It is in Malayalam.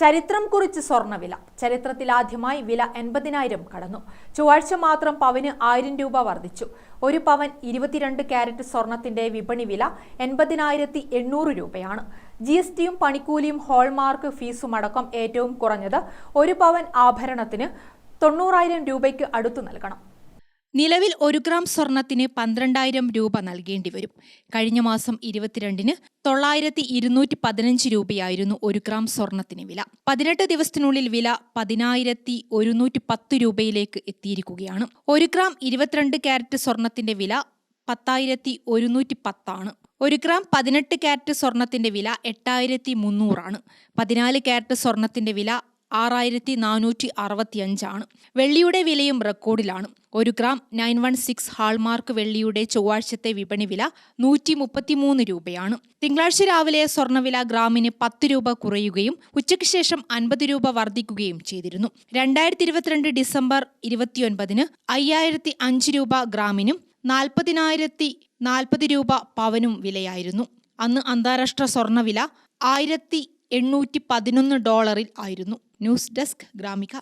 ചരിത്രം കുറിച്ച് സ്വർണവില ചരിത്രത്തിലാദ്യമായി വില എൺപതിനായിരം കടന്നു. ചൊവ്വാഴ്ച മാത്രം പവന് ആയിരം രൂപ വർദ്ധിച്ചു. ഒരു പവൻ ഇരുപത്തിരണ്ട് ക്യാരറ്റ് സ്വർണത്തിന്റെ വിപണി വില എൺപതിനായിരത്തി എണ്ണൂറ് രൂപയാണ്. ജി എസ് ടിയും പണിക്കൂലിയും ഹോൾമാർക്ക് ഫീസും അടക്കം ഏറ്റവും കുറഞ്ഞത് ഒരു പവൻ ആഭരണത്തിന് തൊണ്ണൂറായിരം രൂപയ്ക്ക് അടുത്തു നൽകണം. നിലവിൽ ഒരു ഗ്രാം സ്വർണത്തിന് പന്ത്രണ്ടായിരം രൂപ നൽകേണ്ടി വരും. കഴിഞ്ഞ മാസം ഇരുപത്തിരണ്ടിന് തൊള്ളായിരത്തി ഇരുന്നൂറ്റി പതിനഞ്ച് രൂപയായിരുന്നു ഒരു ഗ്രാം സ്വർണത്തിന് വില. പതിനെട്ട് ദിവസത്തിനുള്ളിൽ വില പതിനായിരത്തി ഒരുന്നൂറ്റി പത്ത് രൂപയിലേക്ക് എത്തിയിരിക്കുകയാണ്. ഒരു ഗ്രാം ഇരുപത്തിരണ്ട് ക്യാരറ്റ് സ്വർണത്തിന്റെ വില പത്തായിരത്തി ഒരുന്നൂറ്റി പത്താണ്. ഒരു ഗ്രാം പതിനെട്ട് ക്യാരറ്റ് സ്വർണത്തിന്റെ വില എട്ടായിരത്തി മുന്നൂറാണ്. പതിനാല് ക്യാരറ്റ് സ്വർണത്തിന്റെ വില ആറായിരത്തി നാനൂറ്റി അറുപത്തിയഞ്ചാണ് വെള്ളിയുടെ വിലയും റെക്കോർഡിലാണ്. ഒരു gram nine one six hallmark വെള്ളിയുടെ ചൊവ്വാഴ്ചത്തെ വിപണി വില നൂറ്റി മുപ്പത്തിമൂന്ന് രൂപയാണ്. തിങ്കളാഴ്ച രാവിലെ സ്വർണവില ഗ്രാമിന് പത്ത് രൂപ കുറയുകയും ഉച്ചയ്ക്ക് ശേഷം അൻപത് രൂപ വർദ്ധിക്കുകയും ചെയ്തിരുന്നു. രണ്ടായിരത്തി ഇരുപത്തിരണ്ട് ഡിസംബർ ഇരുപത്തിയൊൻപതിന് അയ്യായിരത്തി അഞ്ച് രൂപ ഗ്രാമിനും നാൽപ്പതിനായിരത്തി നാൽപ്പത് രൂപ പവനും വിലയായിരുന്നു. അന്ന് അന്താരാഷ്ട്ര സ്വർണവില ആയിരത്തി എണ്ണൂറ്റി പതിനൊന്ന് ഡോളറിൽ ആയിരുന്നു. News desk Gramika.